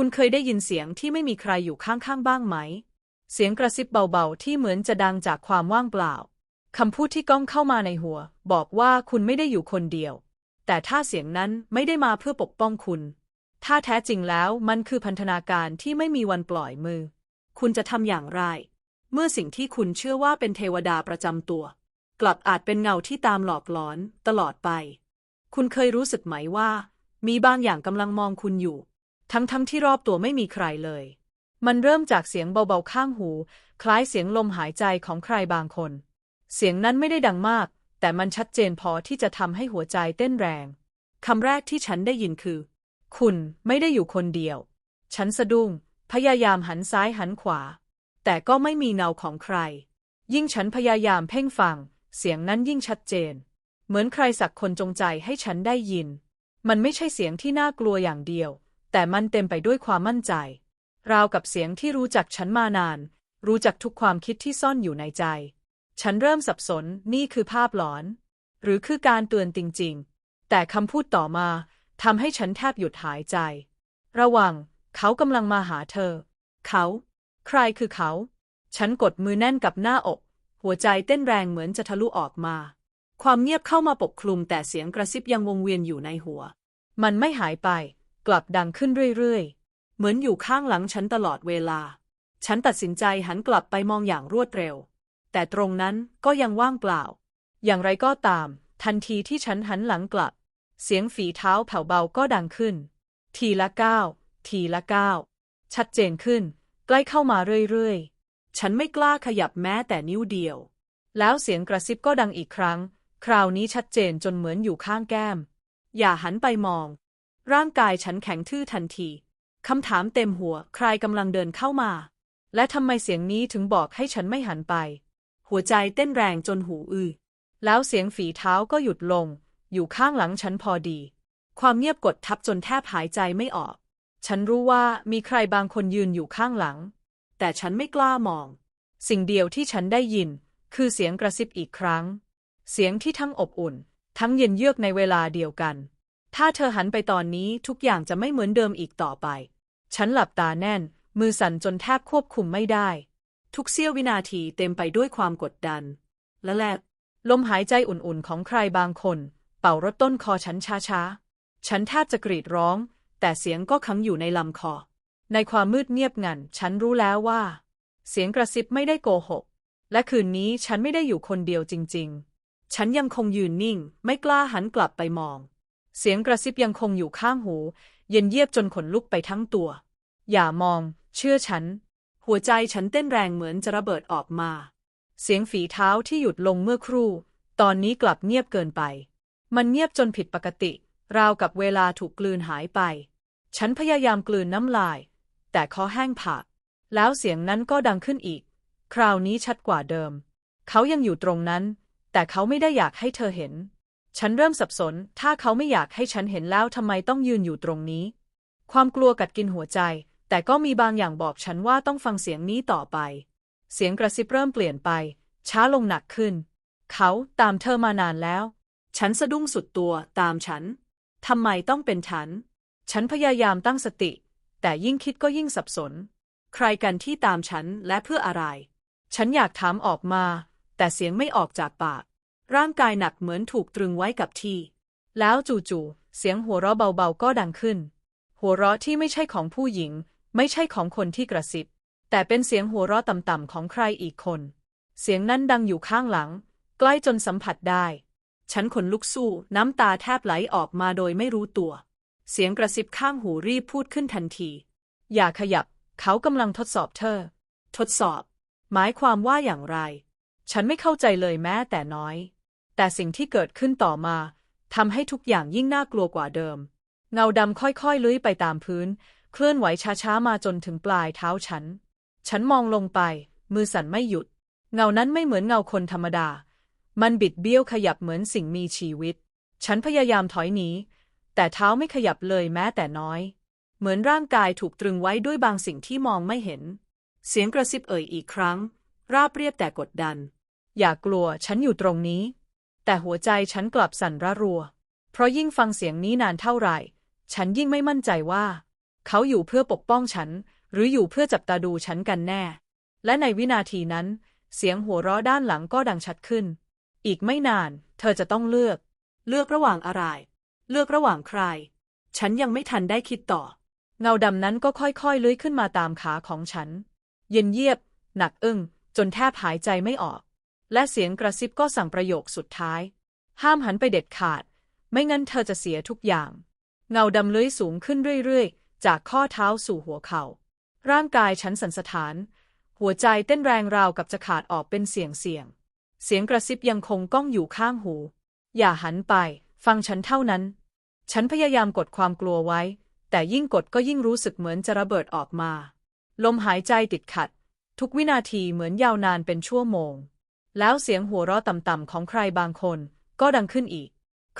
คุณเคยได้ยินเสียงที่ไม่มีใครอยู่ข้างๆบ้างไหม เสียงกระซิบเบาๆ ที่เหมือนจะดังจากความว่างเปล่า คำพูดที่ก้องเข้ามาในหัว บอกว่าคุณไม่ได้อยู่คนเดียว แต่ถ้าเสียงนั้นไม่ได้มาเพื่อปกป้องคุณ ถ้าแท้จริงแล้วมันคือพันธนาการที่ไม่มีวันปล่อยมือ คุณจะทำอย่างไร เมื่อสิ่งที่คุณเชื่อว่าเป็นเทวดาประจำตัว กลับอาจเป็นเงาที่ตามหลอกหลอนตลอดไป คุณเคยรู้สึกไหมว่า มีบางอย่างกำลังมองคุณอยู่ ทั้งๆทที่รอบตัวไม่มีใครเลย มันเริ่มจากเสียงเบาๆข้างหู คล้ายเสียงลมหายใจของใครบางคน เสียงนั้นไม่ได้ดังมาก แต่มันชัดเจนพอที่จะทำให้หัวใจเต้นแรงคำแรกที่ฉันได้ยินคือ คุณไม่ได้อยู่คนเดียว ฉันสะดุ้ง พยายามหันซ้ายหันขวา แต่ก็ไม่มีเงาของใคร ยิ่งฉันพยายามเพ่งฟัง เสียงนั้นยิ่งชัดเจน เหมือนใครสักคนจงใจให้ฉันได้ยิน มันไม่ใช่เสียงที่น่ากลัวอย่างเดียว แต่มันเต็มไปด้วยความมั่นใจ ราวกับเสียงที่รู้จักฉันมานาน รู้จักทุกความคิดที่ซ่อนอยู่ในใจ ฉันเริ่มสับสนนี่คือภาพหลอน หรือคือการเตือนจริง ๆ แต่คำพูดต่อมาทำให้ฉันแทบหยุดหายใจ ระวัง เขากำลังมาหาเธอ เขา ใครคือเขา ฉันกดมือแน่นกับหน้าอก หัวใจเต้นแรงเหมือนจะทะลุออกมา ความเงียบเข้ามาปกคลุมแต่เสียงกระซิบยังวงเวียนอยู่ในหัว มันไม่หายไป กลับดังขึ้นเรื่อยๆ เหมือนอยู่ข้างหลังฉันตลอดเวลา ฉันตัดสินใจหันกลับไปมองอย่างรวดเร็ว แต่ตรงนั้นก็ยังว่างเปล่า อย่างไรก็ตาม ทันทีที่ฉันหันหลังกลับ เสียงฝีเท้าแผ่วเบาก็ดังขึ้น ทีละก้าวทีละก้าวชัดเจนขึ้น ใกล้เข้ามาเรื่อยๆ ฉันไม่กล้าขยับแม้แต่นิ้วเดียว แล้วเสียงกระซิบก็ดังอีกครั้ง คราวนี้ชัดเจนจนเหมือนอยู่ข้างแก้ม อย่าหันไปมอง ร่างกายฉันแข็งทื่อทันทีคำถามเต็มหัว ใครกำลังเดินเข้ามา และทำไมเสียงนี้ถึงบอกให้ฉันไม่หันไป หัวใจเต้นแรงจนหูอื้อแล้วเสียงฝีเท้าก็หยุดลง อยู่ข้างหลังฉันพอดี ความเงียบกดทับจนแทบหายใจไม่ออก ฉันรู้ว่ามีใครบางคนยืนอยู่ข้างหลัง แต่ฉันไม่กล้ามอง สิ่งเดียวที่ฉันได้ยิน คือเสียงกระซิบอีกครั้ง เสียงที่ทั้งอบอุ่น ทั้งเย็นเยือกในเวลาเดียวกัน ถ้าเธอหันไปตอนนี้ทุกอย่างจะไม่เหมือนเดิมอีกต่อไป ฉันหลับตาแน่น มือสั่นจนแทบควบคุมไม่ได้ ทุกเสี้ยววินาทีเต็มไปด้วยความกดดัน และแลบลมหายใจอุ่นๆของใครบางคน เป่ารถต้นคอฉันช้าๆ ฉันแทบจะกรีดร้อง แต่เสียงก็ขังอยู่ในลำคอ ในความมืดเงียบงัน ฉันรู้แล้วว่า เสียงกระซิบไม่ได้โกหก และคืนนี้ฉันไม่ได้อยู่คนเดียวจริง ๆ ฉันยังคงยืนนิ่ง ไม่กล้าหันกลับไปมอง เสียงกระซิบยังคงอยู่ข้างหู เย็นเยียบจนขนลุกไปทั้งตัว อย่ามอง เชื่อฉัน หัวใจฉันเต้นแรงเหมือนจะระเบิดออกมา เสียงฝีเท้าที่หยุดลงเมื่อครู่ ตอนนี้กลับเงียบเกินไป มันเงียบจนผิดปกติ ราวกับเวลาถูกกลืนหายไป ฉันพยายามกลืนน้ำลาย แต่คอแห้งผาก แล้วเสียงนั้นก็ดังขึ้นอีก คราวนี้ชัดกว่าเดิม เขายังอยู่ตรงนั้น แต่เขาไม่ได้อยากให้เธอเห็น ฉันเริ่มสับสน ถ้าเขาไม่อยากให้ฉันเห็นแล้วทำไมต้องยืนอยู่ตรงนี้ ความกลัวกัดกินหัวใจ แต่ก็มีบางอย่างบอกฉันว่าต้องฟังเสียงนี้ต่อไป เสียงกระซิบเริ่มเปลี่ยนไป ช้าลงหนักขึ้น เขาตามเธอมานานแล้ว ฉันสะดุ้งสุดตัวตามฉันทำไมต้องเป็นฉัน ฉันพยายามตั้งสติ แต่ยิ่งคิดก็ยิ่งสับสน ใครกันที่ตามฉันและเพื่ออะไร ฉันอยากถามออกมา แต่เสียงไม่ออกจากปาก ร่างกายหนักเหมือนถูกตรึงไว้กับที่ แล้วจู่ๆ เสียงหัวเราะเบาๆ ก็ดังขึ้น หัวเราะที่ไม่ใช่ของผู้หญิง ไม่ใช่ของคนที่กระซิบ แต่เป็นเสียงหัวเราะต่ำๆ ของใครอีกคน เสียงนั้นดังอยู่ข้างหลัง ใกล้จนสัมผัสได้ ฉันขนลุกสู้น้ำตาแทบไหลออกมาโดยไม่รู้ตัว เสียงกระซิบข้างหูรีบพูดขึ้นทันที อย่าขยับ เขากำลังทดสอบเธอ ทดสอบ หมายความว่าอย่างไร ฉันไม่เข้าใจเลยแม้แต่น้อย แต่สิ่งที่เกิดขึ้นต่อมาทำให้ทุกอย่างยิ่งน่ากลัวกว่าเดิม เงาดำค่อยๆเลื้อยไปตามพื้น เคลื่อนไหวช้าๆมาจนถึงปลายเท้าฉัน ฉันมองลงไป มือสั่นไม่หยุด เงานั้นไม่เหมือนเงาคนธรรมดา มันบิดเบี้ยวขยับเหมือนสิ่งมีชีวิต ฉันพยายามถอยหนี แต่เท้าไม่ขยับเลยแม้แต่น้อย เหมือนร่างกายถูกตรึงไว้ด้วยบางสิ่งที่มองไม่เห็น เสียงกระซิบเอ่ยอีกครั้ง ราบเรียบแต่กดดัน อย่ากลัวฉันอยู่ตรงนี้ แต่หัวใจฉันกลับสั่นระรัว เพราะยิ่งฟังเสียงนี้นานเท่าไหร่ ฉันยิ่งไม่มั่นใจว่า เขาอยู่เพื่อปกป้องฉัน หรืออยู่เพื่อจับตาดูฉันกันแน่ และในวินาทีนั้น เสียงหัวเราะด้านหลังก็ดังชัดขึ้น อีกไม่นาน เธอจะต้องเลือก เลือกระหว่างอะไร เลือกระหว่างใคร ฉันยังไม่ทันได้คิดต่อ เงาดำนั้นก็ค่อยๆเลื้อยขึ้นมาตามขาของฉัน เย็นเยียบ หนักอึ้งจนแทบหายใจไม่ออก และเสียงกระซิบก็สั่งประโยคสุดท้าย ห้ามหันไปเด็ดขาด ไม่งั้นเธอจะเสียทุกอย่าง เงาดำเลื้อยสูงขึ้นเรื่อยๆ จากข้อเท้าสู่หัวเขา่า ร่างกายฉันสั่นสะท้าน หัวใจเต้นแรงราวกับจะขาดออกเป็นเสียงเสียง เสียงกระซิบยังคงก้องอยู่ข้างหู อย่าหันไป ฟังฉันเท่านั้น ฉันพยายามกดความกลัวไว้ แต่ยิ่งกดก็ยิ่งรู้สึกเหมือนจะระเบิดออกมา ลมหายใจติดขัด ทุกวินาทีเหมือนยาวนานเป็นชั่วโมง แล้วเสียงหัวเราะต่ำๆของใครบางคน ก็ดังขึ้นอีก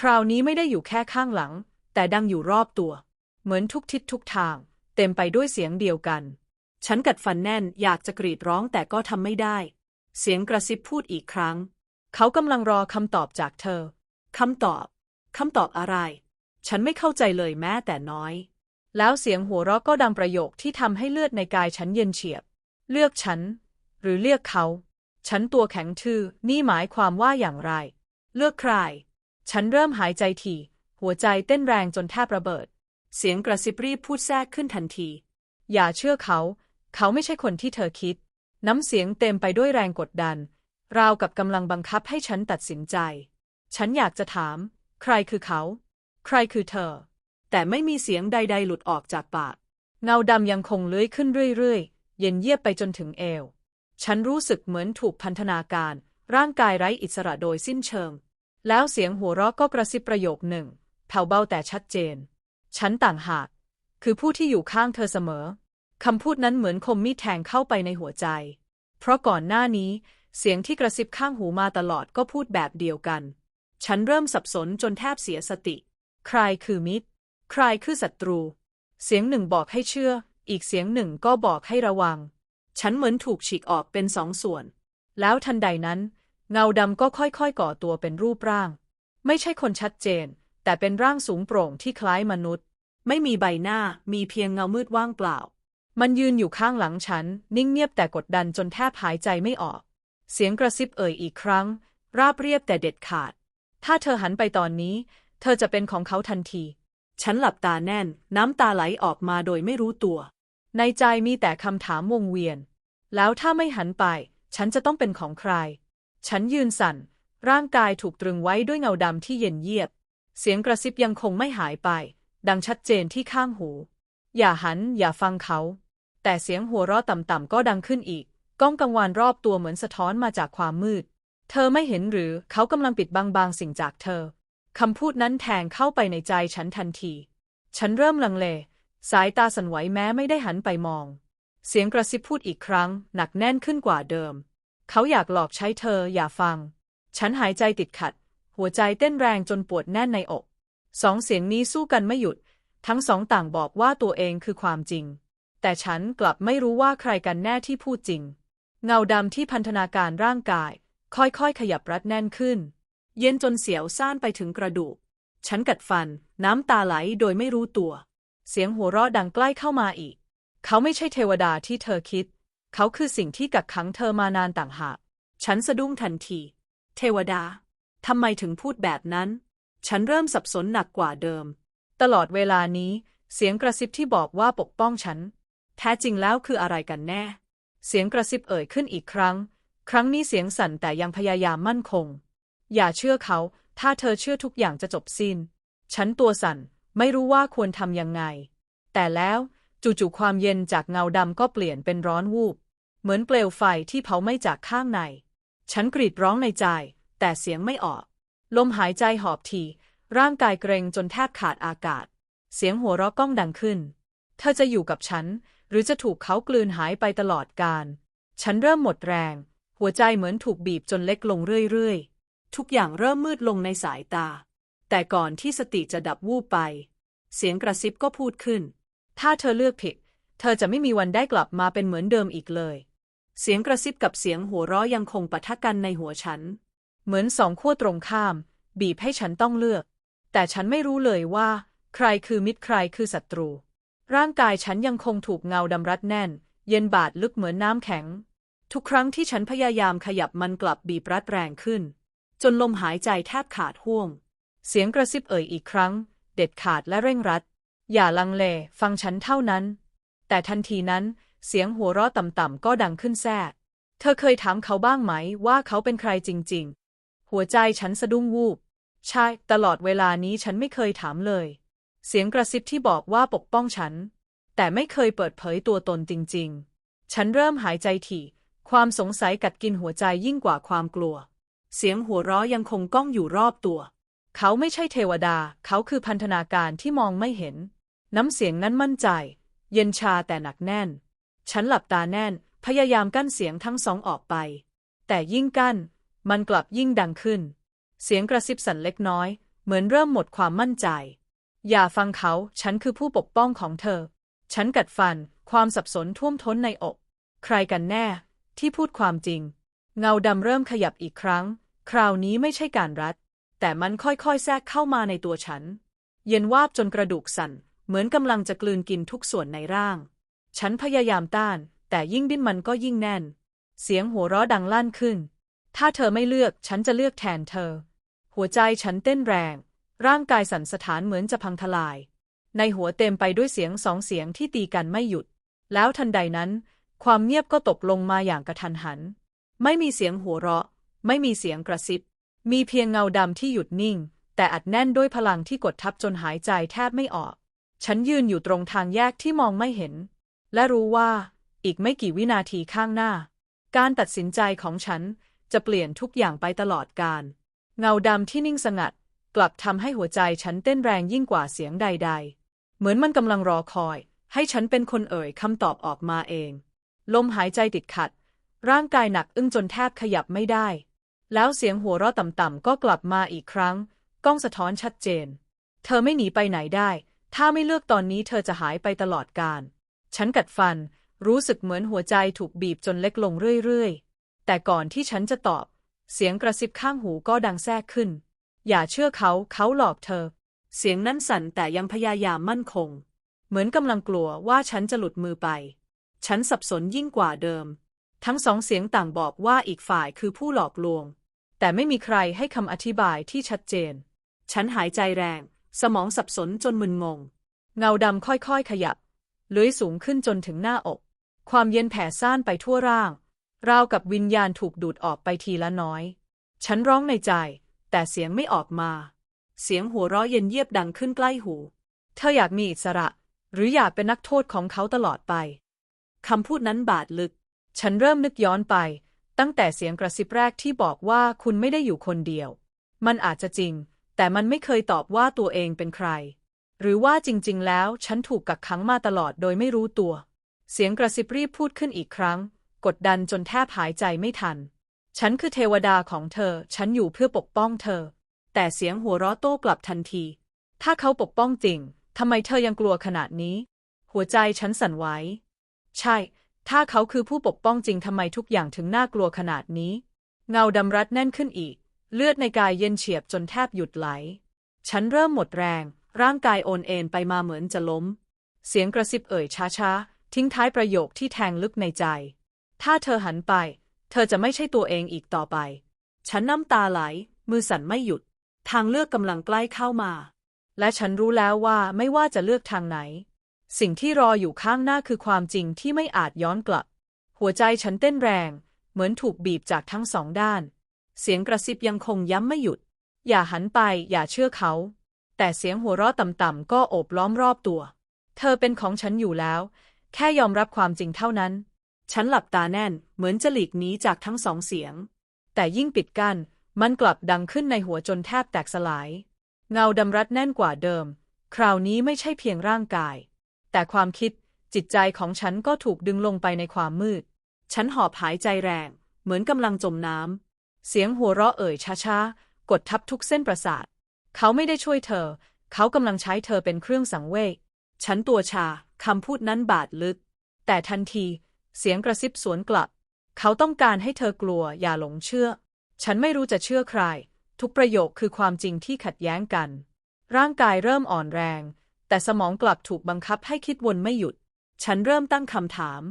คราวนี้ไม่ได้อยู่แค่ข้างหลัง แต่ดังอยู่รอบตัว เหมือนทุกทิศทุกทาง เต็มไปด้วยเสียงเดียวกัน ฉันกัดฟันแน่นอยากจะกรีดร้องแต่ก็ทำไม่ได้ เสียงกระซิบพูดอีกครั้ง เขากำลังรอคำตอบจากเธอคำตอบคำตอบอะไร ฉันไม่เข้าใจเลยแม้แต่น้อย แล้วเสียงหัวเราะก็ดังประโยคที่ทำให้เลือดในกายฉันเย็นเฉียบ เลือกฉัน หรือเลือกเขา ฉันตัวแข็งทื่อ นี่หมายความว่าอย่างไร เลือกใคร ฉันเริ่มหายใจถี่ หัวใจเต้นแรงจนแทบระเบิด เสียงกระซิบรีบพูดแทรกขึ้นทันที อย่าเชื่อเขา เขาไม่ใช่คนที่เธอคิด น้ำเสียงเต็มไปด้วยแรงกดดัน ราวกับกำลังบังคับให้ฉันตัดสินใจ ฉันอยากจะถาม ใครคือเขา ใครคือเธอ แต่ไม่มีเสียงใด ๆ หลุดออกจากปาก เงาดำยังคงเลื้อยขึ้นเรื่อยๆ เย็นเยียบไปจนถึงเอว ฉันรู้สึกเหมือนถูกพันธนาการ ร่างกายไร้อิสระโดยสิ้นเชิง แล้วเสียงหัวเราะก็กระซิบประโยคหนึ่งแผ่วเบาแต่ชัดเจน ฉันต่างหาก คือผู้ที่อยู่ข้างเธอเสมอ คำพูดนั้นเหมือนคมมีดแทงเข้าไปในหัวใจ เพราะก่อนหน้านี้ เสียงที่กระซิบข้างหูมาตลอดก็พูดแบบเดียวกัน ฉันเริ่มสับสนจนแทบเสียสติ ใครคือมิตร ใครคือศัตรู เสียงหนึ่งบอกให้เชื่อ อีกเสียงหนึ่งก็บอกให้ระวัง ฉันเหมือนถูกฉีกออกเป็นสองส่วน แล้วทันใดนั้น เงาดำก็ค่อยๆ ก่อตัวเป็นรูปร่าง ไม่ใช่คนชัดเจน แต่เป็นร่างสูงโปร่งที่คล้ายมนุษย์ ไม่มีใบหน้ามีเพียงเงามืดว่างเปล่า มันยืนอยู่ข้างหลังฉัน นิ่งเงียบแต่กดดันจนแทบหายใจไม่ออก เสียงกระซิบเอ่ยอีกครั้ง ราบเรียบแต่เด็ดขาด ถ้าเธอหันไปตอนนี้ เธอจะเป็นของเขาทันที ฉันหลับตาแน่น น้ำตาไหลออกมาโดยไม่รู้ตัว ในใจมีแต่คำถามวงเวียน แล้วถ้าไม่หันไป ฉันจะต้องเป็นของใคร ฉันยืนสั่น ร่างกายถูกตรึงไว้ด้วยเงาดำที่เย็นเยียบ เสียงกระซิบยังคงไม่หายไป ดังชัดเจนที่ข้างหู อย่าหัน อย่าฟังเขา แต่เสียงหัวเราะต่ำๆก็ดังขึ้นอีก ก้องกังวานรอบตัวเหมือนสะท้อนมาจากความมืด เธอไม่เห็นหรือเขากำลังปิดบังบางสิ่งจากเธอคำพูดนั้นแทงเข้าไปในใจฉันทันที ฉันเริ่มลังเล สายตาสั่นไหวแม้ไม่ได้หันไปมอง เสียงกระซิบพูดอีกครั้ง หนักแน่นขึ้นกว่าเดิม เขาอยากหลอกใช้เธออย่าฟัง ฉันหายใจติดขัด หัวใจเต้นแรงจนปวดแน่นในอก สองเสียงนี้สู้กันไม่หยุด ทั้งสองต่างบอกว่าตัวเองคือความจริง แต่ฉันกลับไม่รู้ว่าใครกันแน่ที่พูดจริง เงาดำที่พันธนาการร่างกาย ค่อยๆ ขยับรัดแน่นขึ้น เย็นจนเสียวซ่านไปถึงกระดูก ฉันกัดฟัน น้ำตาไหลโดยไม่รู้ตัว เสียงหัวเราะดังใกล้เข้ามาอีก เขาไม่ใช่เทวดาที่เธอคิด เขาคือสิ่งที่กักขังเธอมานานต่างหาก ฉันสะดุ้งทันที เทวดา ทำไมถึงพูดแบบนั้น ฉันเริ่มสับสนหนักกว่าเดิม ตลอดเวลานี้ เสียงกระซิบที่บอกว่าปกป้องฉัน แท้จริงแล้วคืออะไรกันแน่ เสียงกระซิบเอ่ยขึ้นอีกครั้ง ครั้งนี้เสียงสั่นแต่ยังพยายามมั่นคง อย่าเชื่อเขา ถ้าเธอเชื่อทุกอย่างจะจบสิ้น ฉันตัวสั่น ไม่รู้ว่าควรทำยังไง แต่แล้วจู่ๆความเย็นจากเงาดำก็เปลี่ยนเป็นร้อนวูบ เหมือนเปลวไฟที่เผาไหม้จากข้างใน ฉันกรีดร้องในใจ แต่เสียงไม่ออก ลมหายใจหอบที ร่างกายเกรงจนแทบขาดอากาศ เสียงหัวเราะก้องดังขึ้น เธอจะอยู่กับฉัน หรือจะถูกเขากลืนหายไปตลอดกาล ฉันเริ่มหมดแรง หัวใจเหมือนถูกบีบจนเล็กลงเรื่อยๆ ทุกอย่างเริ่มมืดลงในสายตา แต่ก่อนที่สติจะดับวูบไป เสียงกระซิบก็พูดขึ้น ถ้าเธอเลือกผิด เธอจะไม่มีวันได้กลับมาเป็นเหมือนเดิมอีกเลย เสียงกระซิบกับเสียงหัวเราะยังคงปะทะกันในหัวฉัน เหมือนสองขั้วตรงข้าม บีบให้ฉันต้องเลือก แต่ฉันไม่รู้เลยว่า ใครคือมิตรใครคือศัตรู ร่างกายฉันยังคงถูกเงาดำรัดแน่น เย็นบาดลึกเหมือนน้ำแข็ง ทุกครั้งที่ฉันพยายามขยับมันกลับบีบรัดแรงขึ้น จนลมหายใจแทบขาดห่วง เสียงกระซิบเอ่ยอีกครั้ง เด็ดขาดและเร่งรัด อย่าลังเล ฟังฉันเท่านั้น แต่ทันทีนั้น เสียงหัวเราะต่ำๆก็ดังขึ้นแทรกเธอเคยถามเขาบ้างไหมว่าเขาเป็นใครจริง ๆ หัวใจฉันสะดุ้งวูบ ใช่ ตลอดเวลานี้ฉันไม่เคยถามเลย เสียงกระซิบที่บอกว่าปกป้องฉัน แต่ไม่เคยเปิดเผยตัวตนจริง ๆ ฉันเริ่มหายใจถี่ ความสงสัยกัดกินหัวใจยิ่งกว่าความกลัว เสียงหัวเราะยังคงก้องอยู่รอบตัว เขาไม่ใช่เทวดา เขาคือพันธนาการที่มองไม่เห็น น้ำเสียงนั้นมั่นใจ เย็นชาแต่หนักแน่น ฉันหลับตาแน่น พยายามกั้นเสียงทั้งสองออกไป แต่ยิ่งกั้น มันกลับยิ่งดังขึ้น เสียงกระซิบสั่นเล็กน้อย เหมือนเริ่มหมดความมั่นใจ อย่าฟังเขา ฉันคือผู้ปกป้องของเธอ ฉันกัดฟัน ความสับสนท่วมท้นในอก ใครกันแน่ ที่พูดความจริง เงาดำเริ่มขยับอีกครั้ง คราวนี้ไม่ใช่การรัด แต่มันค่อยๆแทรกเข้ามาในตัวฉัน เย็นวาบจนกระดูกสั่น เหมือนกำลังจะกลืนกินทุกส่วนในร่าง ฉันพยายามต้าน แต่ยิ่งดิ้นมันก็ยิ่งแน่น เสียงหัวเราะดังลั่นขึ้น ถ้าเธอไม่เลือกฉันจะเลือกแทนเธอ หัวใจฉันเต้นแรง ร่างกายสั่นสะท้านเหมือนจะพังทลาย ในหัวเต็มไปด้วยเสียงสองเสียงที่ตีกันไม่หยุด แล้วทันใดนั้น ความเงียบก็ตกลงมาอย่างกระทันหัน ไม่มีเสียงหัวเราะ ไม่มีเสียงกระซิบ มีเพียงเงาดำที่หยุดนิ่ง แต่อัดแน่นด้วยพลังที่กดทับจนหายใจแทบไม่ออก ฉันยืนอยู่ตรงทางแยกที่มองไม่เห็น และรู้ว่า อีกไม่กี่วินาทีข้างหน้า การตัดสินใจของฉันจะเปลี่ยนทุกอย่างไปตลอดกาลเงาดำที่นิ่งสงัด กลับทำให้หัวใจฉันเต้นแรงยิ่งกว่าเสียงใด ๆ เหมือนมันกำลังรอคอย ให้ฉันเป็นคนเอ่ยคำตอบออกมาเอง ลมหายใจติดขัด ร่างกายหนักอึ้งจนแทบขยับไม่ได้ แล้วเสียงหัวเราะต่ำๆก็กลับมาอีกครั้ง กล้องสะท้อนชัดเจน เธอไม่หนีไปไหนได้ ถ้าไม่เลือกตอนนี้เธอจะหายไปตลอดกาล ฉันกัดฟัน รู้สึกเหมือนหัวใจถูกบีบจนเล็กลงเรื่อยๆ แต่ก่อนที่ฉันจะตอบ เสียงกระซิบข้างหูก็ดังแทรกขึ้น อย่าเชื่อเขา เขาหลอกเธอ เสียงนั้นสั่นแต่ยังพยายามมั่นคง เหมือนกำลังกลัวว่าฉันจะหลุดมือไป ฉันสับสนยิ่งกว่าเดิม ทั้งสองเสียงต่างบอกว่าอีกฝ่ายคือผู้หลอกลวง แต่ไม่มีใครให้คำอธิบายที่ชัดเจน ฉันหายใจแรง สมองสับสนจนมึนงง เงาดำค่อยๆ ขยับเลื้อยสูงขึ้นจนถึงหน้าอก ความเย็นแผ่ซ่านไปทั่วร่าง ราวกับวิญญาณถูกดูดออกไปทีละน้อย ฉันร้องในใจ แต่เสียงไม่ออกมา เสียงหัวเราะเย็นเยียบดังขึ้นใกล้หู เธออยากมีอิสระ หรืออยากเป็นนักโทษของเขาตลอดไปคำพูดนั้นบาดลึก ฉันเริ่มนึกย้อนไป ตั้งแต่เสียงกระซิบแรกที่บอกว่าคุณไม่ได้อยู่คนเดียว มันอาจจะจริง แต่มันไม่เคยตอบว่าตัวเองเป็นใคร หรือว่าจริง ๆ แล้วฉันถูกกักขังมาตลอดโดยไม่รู้ตัว เสียงกระซิบรีบพูดขึ้นอีกครั้ง กดดันจนแทบหายใจไม่ทัน ฉันคือเทวดาของเธอ ฉันอยู่เพื่อปกป้องเธอ แต่เสียงหัวเราะโต้กลับทันที ถ้าเขาปกป้องจริงทำไมเธอยังกลัวขนาดนี้ หัวใจฉันสั่นไหวใช่ ถ้าเขาคือผู้ปกป้องจริงทำไมทุกอย่างถึงน่ากลัวขนาดนี้ เงาดำรัดแน่นขึ้นอีก เลือดในกายเย็นเฉียบจนแทบหยุดไหล ฉันเริ่มหมดแรง ร่างกายโอนเอ็นไปมาเหมือนจะล้ม เสียงกระซิบเอ่ยช้าๆ ทิ้งท้ายประโยคที่แทงลึกในใจ ถ้าเธอหันไป เธอจะไม่ใช่ตัวเองอีกต่อไป ฉันน้ำตาไหล มือสั่นไม่หยุด ทางเลือกกำลังใกล้เข้ามา และฉันรู้แล้วว่าไม่ว่าจะเลือกทางไหน สิ่งที่รออยู่ข้างหน้าคือความจริงที่ไม่อาจย้อนกลับ หัวใจฉันเต้นแรง เหมือนถูกบีบจากทั้งสองด้าน เสียงกระซิบยังคงย้ำไม่หยุด อย่าหันไป อย่าเชื่อเขา แต่เสียงหัวเราะต่ำๆก็โอบล้อมรอบตัว เธอเป็นของฉันอยู่แล้ว แค่ยอมรับความจริงเท่านั้น ฉันหลับตาแน่น เหมือนจะหลีกหนีจากทั้งสองเสียง แต่ยิ่งปิดกัน้น มันกลับดังขึ้นในหัวจนแทบแตกสลาย เงาดำรัดแน่นกว่าเดิม คราวนี้ไม่ใช่เพียงร่างกาย แต่ความคิดจิตใจของฉันก็ถูกดึงลงไปในความมืด ฉันหอบหายใจแรง เหมือนกำลังจมน้ำ เสียงหัวเราะเอ่ยช้าๆ กดทับทุกเส้นประสาท เขาไม่ได้ช่วยเธอ เขากำลังใช้เธอเป็นเครื่องสังเวช ฉันตัวชา คำพูดนั้นบาดลึก แต่ทันที เสียงกระซิบสวนกลับ เขาต้องการให้เธอกลัวอย่าหลงเชื่อ ฉันไม่รู้จะเชื่อใคร ทุกประโยคคือความจริงที่ขัดแย้งกัน ร่างกายเริ่มอ่อนแรง แต่สมองกลับถูกบังคับให้คิดวนไม่หยุด ฉันเริ่มตั้งคำถาม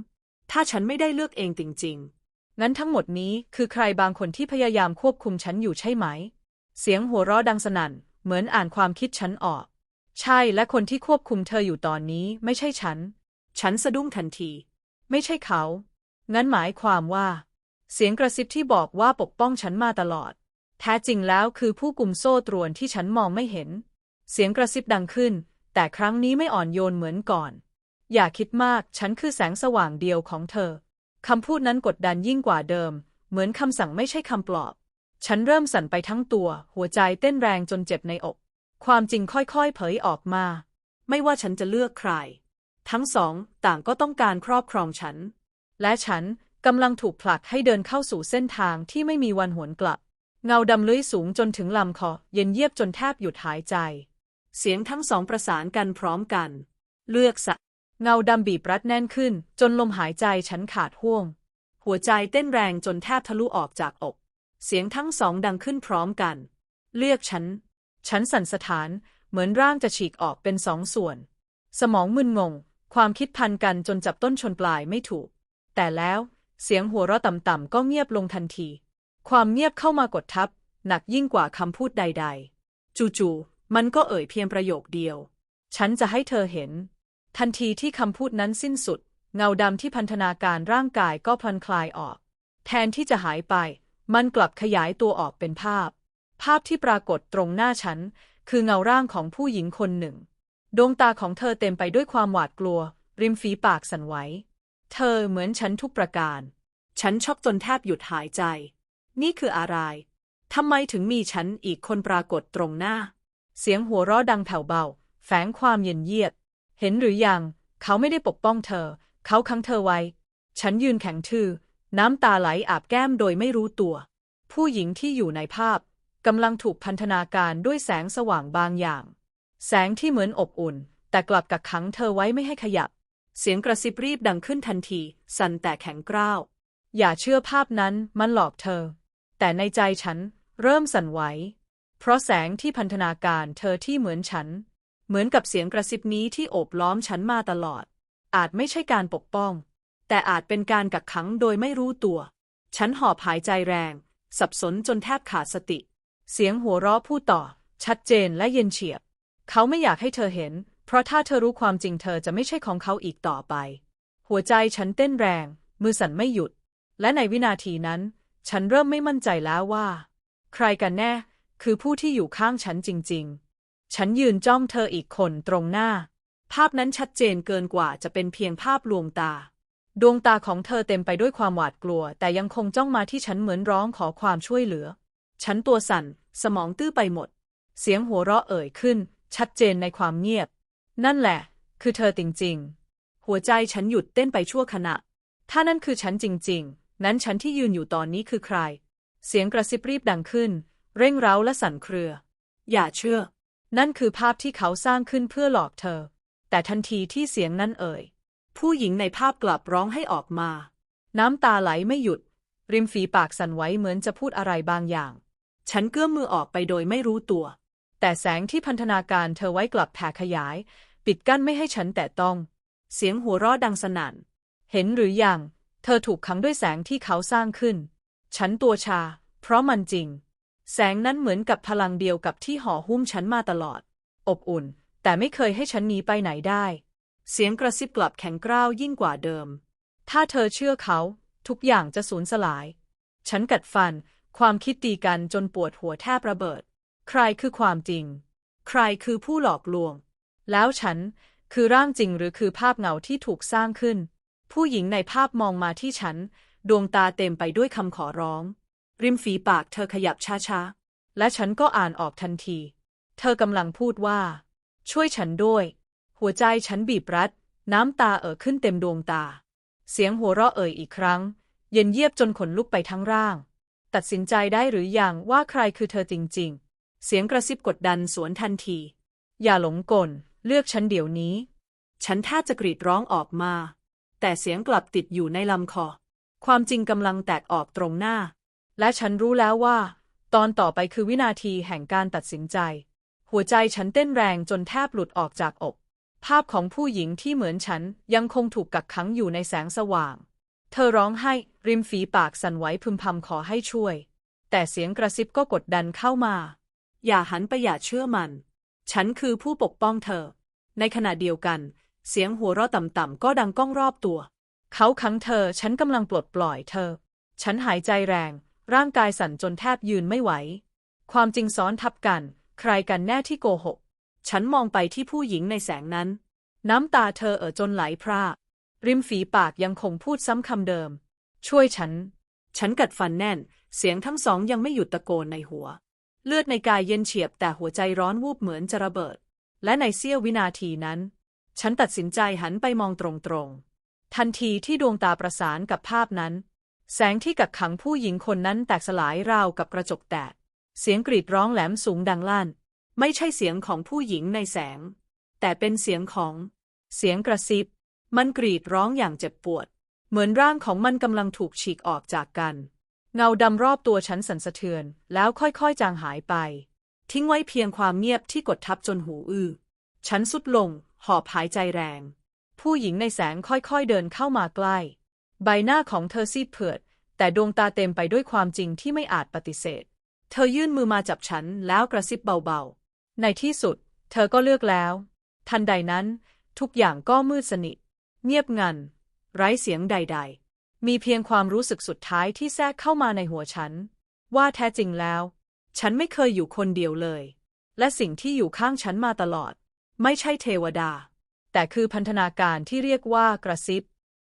ถ้าฉันไม่ได้เลือกเองจริง ๆ งั้นทั้งหมดนี้คือใครบางคนที่พยายามควบคุมฉันอยู่ใช่ไหม เสียงหัวเราะดังสนั่น เหมือนอ่านความคิดฉันออก ใช่และคนที่ควบคุมเธออยู่ตอนนี้ไม่ใช่ฉัน ฉันสะดุ้งทันที ไม่ใช่เขา งั้นหมายความว่า เสียงกระซิบที่บอกว่าปกป้องฉันมาตลอด แท้จริงแล้วคือผู้กลุ่มโซ่ตรวนที่ฉันมองไม่เห็น เสียงกระซิบดังขึ้น แต่ครั้งนี้ไม่อ่อนโยนเหมือนก่อน อย่าคิดมาก ฉันคือแสงสว่างเดียวของเธอ คำพูดนั้นกดดันยิ่งกว่าเดิม เหมือนคำสั่งไม่ใช่คำปลอบ ฉันเริ่มสั่นไปทั้งตัว หัวใจเต้นแรงจนเจ็บในอก ความจริงค่อยๆ เผยออกมา ไม่ว่าฉันจะเลือกใคร ทั้งสองต่างก็ต้องการครอบครองฉัน และฉันกำลังถูกผลักให้เดินเข้าสู่เส้นทางที่ไม่มีวันหวนกลับ เงาดำเลื้อยสูงจนถึงลำคอ เย็นเยียบจนแทบหยุดหายใจ เสียงทั้งสองประสานกันพร้อมกัน เลือกสะ เงาดำบีบรัดแน่นขึ้น จนลมหายใจฉันขาดห่วง หัวใจเต้นแรงจนแทบทะลุออกจากอก เสียงทั้งสองดังขึ้นพร้อมกัน เลือกฉัน ฉันสั่นสะท้าน เหมือนร่างจะฉีกออกเป็นสองส่วน สมองมึนงง ความคิดพันกันจนจับต้นชนปลายไม่ถูก แต่แล้วเสียงหัวเราะต่ำๆก็เงียบลงทันที ความเงียบเข้ามากดทับ หนักยิ่งกว่าคำพูดใด ๆ จู่ๆ มันก็เอ่ยเพียงประโยคเดียว ฉันจะให้เธอเห็น ทันทีที่คำพูดนั้นสิ้นสุด เงาดำที่พันธนาการร่างกายก็พลันคลายออก แทนที่จะหายไป มันกลับขยายตัวออกเป็นภาพ ภาพที่ปรากฏตรงหน้าฉัน คือเงาร่างของผู้หญิงคนหนึ่ง ดวงตาของเธอเต็มไปด้วยความหวาดกลัว ริมฝีปากสั่นไหว เธอเหมือนฉันทุกประการ ฉันช็อกจนแทบหยุดหายใจ นี่คืออะไรทำไมถึงมีฉันอีกคนปรากฏตรงหน้า เสียงหัวเราะดังแผ่วเบา แฝงความเย็นเยียด เห็นหรือยัง เขาไม่ได้ปกป้องเธอ เขาขังเธอไว้ ฉันยืนแข็งทื่อ น้ำตาไหลอาบแก้มโดยไม่รู้ตัว ผู้หญิงที่อยู่ในภาพกำลังถูกพันธนาการด้วยแสงสว่างบางอย่าง แสงที่เหมือนอบอุ่น แต่กลับกักขังเธอไว้ไม่ให้ขยับ เสียงกระซิบรีบดังขึ้นทันที สั่นแต่แข็งกร้าว อย่าเชื่อภาพนั้นมันหลอกเธอ แต่ในใจฉันเริ่มสั่นไหว เพราะแสงที่พันธนาการเธอที่เหมือนฉัน เหมือนกับเสียงกระซิบนี้ที่โอบล้อมฉันมาตลอด อาจไม่ใช่การปกป้อง แต่อาจเป็นการกักขังโดยไม่รู้ตัว ฉันหอบหายใจแรง สับสนจนแทบขาดสติ เสียงหัวเราะพูดต่อ ชัดเจนและเย็นเฉียบ เขาไม่อยากให้เธอเห็น เพราะถ้าเธอรู้ความจริงเธอจะไม่ใช่ของเขาอีกต่อไป หัวใจฉันเต้นแรง มือสั่นไม่หยุด และในวินาทีนั้น ฉันเริ่มไม่มั่นใจแล้วว่า ใครกันแน่ คือผู้ที่อยู่ข้างฉันจริง ๆ ฉันยืนจ้องเธออีกคนตรงหน้า ภาพนั้นชัดเจนเกินกว่าจะเป็นเพียงภาพลวงตา ดวงตาของเธอเต็มไปด้วยความหวาดกลัว แต่ยังคงจ้องมาที่ฉันเหมือนร้องขอความช่วยเหลือ ฉันตัวสั่น สมองตื้อไปหมด เสียงหัวเราะเอ่ยขึ้น ชัดเจนในความเงียบ นั่นแหละ คือเธอจริง ๆ หัวใจฉันหยุดเต้นไปชั่วขณะ ถ้านั่นคือฉันจริง ๆ นั้นฉันที่ยืนอยู่ตอนนี้คือใคร เสียงกระซิบรีบดังขึ้น เร่งเร้าและสั่นเครือ อย่าเชื่อ นั่นคือภาพที่เขาสร้างขึ้นเพื่อหลอกเธอ แต่ทันทีที่เสียงนั้นเอ่ย ผู้หญิงในภาพกลับร้องให้ออกมา น้ำตาไหลไม่หยุด ริมฝีปากสั่นไหวเหมือนจะพูดอะไรบางอย่าง ฉันเกื้อมมือออกไปโดยไม่รู้ตัว แต่แสงที่พันธนาการเธอไว้กลับแผ่ขยาย ปิดกั้นไม่ให้ฉันแตะต้อง เสียงหัวเราะดังสนั่น เห็นหรือยัง เธอถูกขังด้วยแสงที่เขาสร้างขึ้น ฉันตัวชา เพราะมันจริง แสงนั้นเหมือนกับพลังเดียวกับที่ห่อหุ้มฉันมาตลอด อบอุ่น แต่ไม่เคยให้ฉันหนีไปไหนได้ เสียงกระซิบกลับแข็งกร้าวยิ่งกว่าเดิม ถ้าเธอเชื่อเขา ทุกอย่างจะสูญสลาย ฉันกัดฟัน ความคิดตีกันจนปวดหัวแทบระเบิด ใครคือความจริง ใครคือผู้หลอกลวง แล้วฉันคือร่างจริงหรือคือภาพเงาที่ถูกสร้างขึ้น ผู้หญิงในภาพมองมาที่ฉัน ดวงตาเต็มไปด้วยคำขอร้อง ริมฝีปากเธอขยับช้าๆ และฉันก็อ่านออกทันที เธอกำลังพูดว่า ช่วยฉันด้วย หัวใจฉันบีบรัด น้ำตาเอ่อขึ้นเต็มดวงตา เสียงหัวเราะเอ่ยอีกครั้ง เย็นเยียบจนขนลุกไปทั้งร่าง ตัดสินใจได้หรือยังว่าใครคือเธอจริง ๆ เสียงกระซิบกดดันสวนทันที อย่าหลงกล เลือกฉันเดี๋ยวนี้ ฉันแทบจะกรีดร้องออกมา แต่เสียงกลับติดอยู่ในลำคอ ความจริงกำลังแตกออกตรงหน้า และฉันรู้แล้วว่า ตอนต่อไปคือวินาทีแห่งการตัดสินใจ หัวใจฉันเต้นแรงจนแทบหลุดออกจากอก ภาพของผู้หญิงที่เหมือนฉันยังคงถูกกักขังอยู่ในแสงสว่าง เธอร้องไห้ ริมฝีปากสั่นไหวพึมพำขอให้ช่วย แต่เสียงกระซิบก็กดดันเข้ามา อย่าหันไปอย่าเชื่อมัน ฉันคือผู้ปกป้องเธอ ในขณะเดียวกัน เสียงหัวเราะต่ำๆก็ดังก้องรอบตัว เขาขังเธอ ฉันกำลังปลดปล่อยเธอ ฉันหายใจแรง ร่างกายสั่นจนแทบยืนไม่ไหว ความจริงซ้อนทับกัน ใครกันแน่ที่โกหก ฉันมองไปที่ผู้หญิงในแสงนั้น น้ำตาเธอเอ่อจนไหลพรากริมฝีปากยังคงพูดซ้ำคำเดิม ช่วยฉัน ฉันกัดฟันแน่น เสียงทั้งสองยังไม่หยุดตะโกนในหัว เลือดในกายเย็นเฉียบแต่หัวใจร้อนวูบเหมือนจะระเบิด และในเสี้ยววินาทีนั้น ฉันตัดสินใจหันไปมองตรงๆ ทันทีที่ดวงตาประสานกับภาพนั้น แสงที่กักขังผู้หญิงคนนั้นแตกสลายราวกับกระจกแตก เสียงกรีดร้องแหลมสูงดังลั่น ไม่ใช่เสียงของผู้หญิงในแสง แต่เป็นเสียงของ เสียงกระซิบ มันกรีดร้องอย่างเจ็บปวด เหมือนร่างของมันกำลังถูกฉีกออกจากกัน เงาดำรอบตัวฉันสั่นสะเทือน แล้วค่อยๆจางหายไป ทิ้งไว้เพียงความเงียบที่กดทับจนหูอื้อ ฉันสุดลง หอบหายใจแรง ผู้หญิงในแสงค่อยๆเดินเข้ามาใกล้ ใบหน้าของเธอซีดเผือด แต่ดวงตาเต็มไปด้วยความจริงที่ไม่อาจปฏิเสธ เธอยื่นมือมาจับฉันแล้วกระซิบเบาๆ ในที่สุด เธอก็เลือกแล้ว ทันใดนั้น ทุกอย่างก็มืดสนิท เงียบงัน ไร้เสียงใด ๆ มีเพียงความรู้สึกสุดท้ายที่แทรกเข้ามาในหัวฉัน ว่าแท้จริงแล้ว ฉันไม่เคยอยู่คนเดียวเลย และสิ่งที่อยู่ข้างฉันมาตลอด ไม่ใช่เทวดา แต่คือพันธนาการที่เรียกว่ากระซิบ